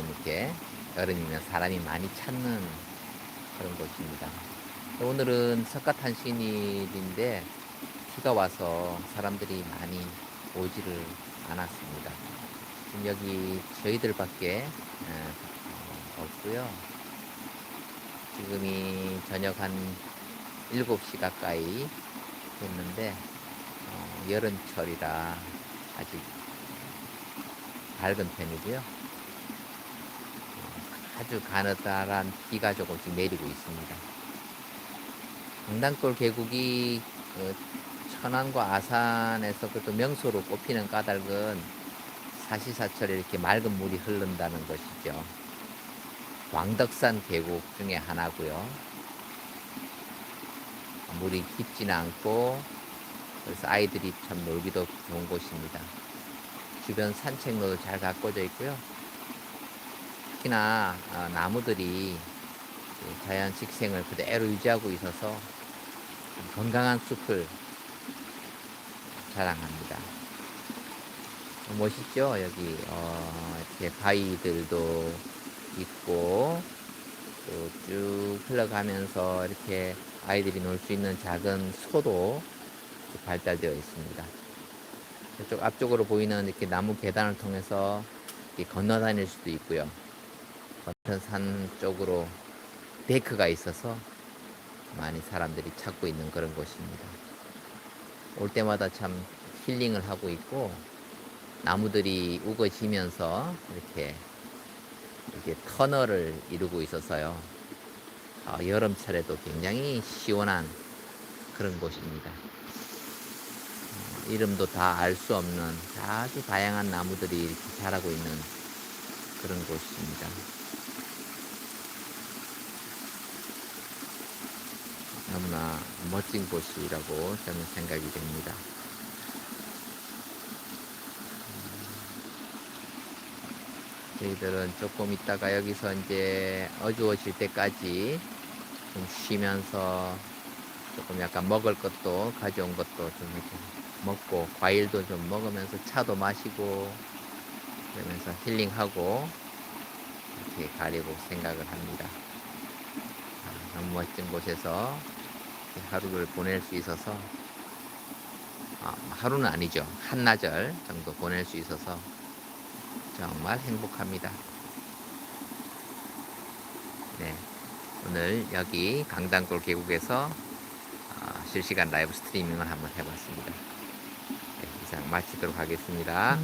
조금 이렇게 여름이면 사람이 많이 찾는 그런 곳입니다. 오늘은 석가탄신일인데 비가 와서 사람들이 많이 오지를 않았습니다. 지금 여기 저희들밖에 없고요. 지금이 저녁 한 7시 가까이 됐는데 어, 여름철이라 아직 밝은 편이고요. 어, 아주 가느다란 비가 조금씩 내리고 있습니다. 강당골 계곡이 어, 천안과 아산에서 그래도 명소로 꼽히는 까닭은 사시사철에 이렇게 맑은 물이 흐른다는 것이죠. 왕덕산 계곡 중에 하나고요. 물이 깊지는 않고 그래서 아이들이 참 놀기도 좋은 곳입니다. 주변 산책로도 잘 가꿔져 있고요. 특히나 어, 나무들이 그 자연 식생을 그대로 유지하고 있어서 건강한 숲을 자랑합니다. 멋있죠? 여기 어, 이렇게 바위들도 있고 또 쭉 흘러가면서 이렇게 아이들이 놀 수 있는 작은 소도 발달되어 있습니다. 이쪽 앞쪽으로 보이는 이렇게 나무 계단을 통해서 이렇게 건너 다닐 수도 있고요. 같은 산 쪽으로 데크가 있어서 많이 사람들이 찾고 있는 그런 곳입니다. 올 때마다 참 힐링을 하고 있고 나무들이 우거지면서 이렇게 이렇게 터널을 이루고 있어서요. 어, 여름철에도 굉장히 시원한 그런 곳입니다. 어, 이름도 다 알 수 없는 아주 다양한 나무들이 이렇게 자라고 있는 그런 곳입니다. 너무나 멋진 곳이라고 저는 생각이 됩니다. 저희들은 조금 있다가 여기서 이제 어두워질 때까지 좀 쉬면서 조금 약간 먹을 것도 가져온 것도 좀 이렇게 먹고 과일도 좀 먹으면서 차도 마시고 그러면서 힐링하고 이렇게 가려고 생각을 합니다. 아, 너무 멋진 곳에서 하루를 보낼 수 있어서 아, 하루는 아니죠 한나절 정도 보낼 수 있어서 정말 행복합니다. 네, 오늘 여기 강당골 계곡에서 어, 실시간 라이브 스트리밍을 한번 해봤습니다. 네, 이상 마치도록 하겠습니다.